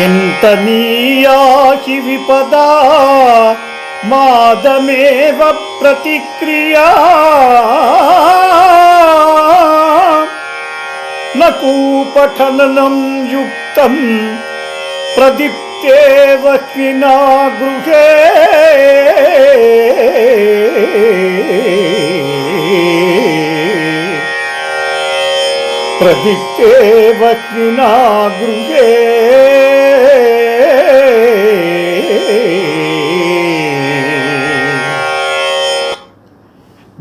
చింతనీయాకి విపదా? మాదమేవ ప్రతిక్రియా? నకూపఠననం యుక్తం ప్రదీప్తేవ కినా గృహే. ప్రదీప్తేవ కినా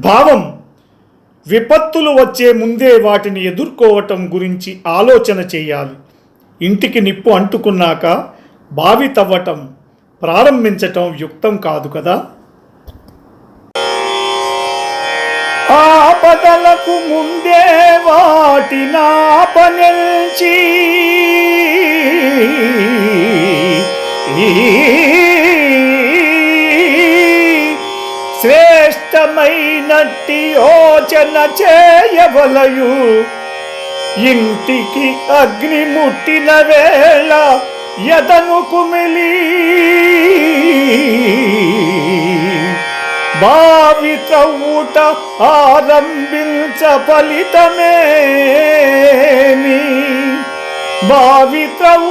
భావం విపత్తులు వచ్చే ముందే వాటిని ఎదుర్కోవటం గురించి ఆలోచన చేయాలి. ఇంటికి నిప్పు అంటుకున్నాక బావి తవ్వటం ప్రారంభించటం యుక్తం కాదు కదా? ఆపదలకు ముందే వాటినాపనిల్చి శ్రేష్టమైనట్టి యోచన చేయవలయు. ఇంటికి అగ్ని ముట్టిన వేళ ఎదను కుమిలి. బావి త్రవ్వుట ఆరంభించ ఫలితమేమి? బావి త్రవ్వుట